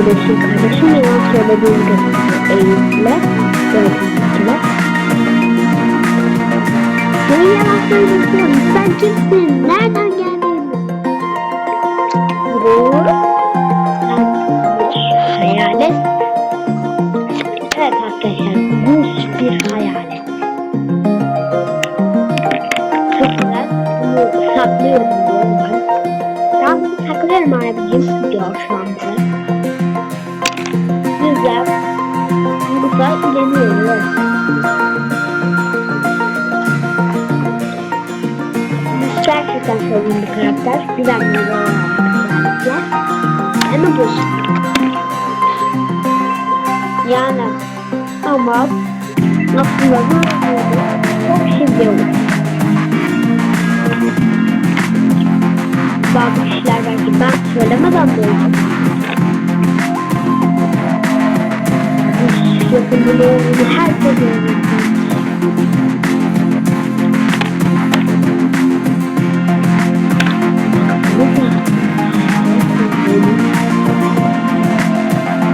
söylesin kardeşim yalan söylediğini gösteriyor. Eğitimle, yönetimle. Sen yalan söylüyorsun. Sen kimsin? Nereden geldin? Bu hayalet. Evet arkadaşlar bu bir hayalet. Çok güzel. Bunu saklıyorum ben. Saklıyorum abicim diyor şu anda. Burada ileniyoruz. Gerçekten sevdiğim bir karakter. Güvenli olarak Ama bu yani ama aslında bu çok şey olur. Bazı kişiler belki ben söylemeden de. Yapımcılığını herkes öğrenmiş.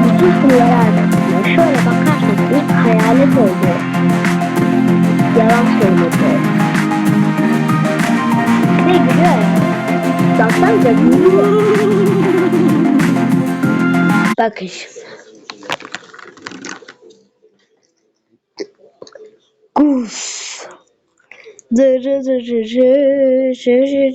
Bütün sınırları arkasında şöyle bakarsak ilk hayalet oldu. Yalan söyledi. Ne gülüyor. Zaten da gülüyor. Bakın şimdi. Guf. Dırı dırı rı, rı rı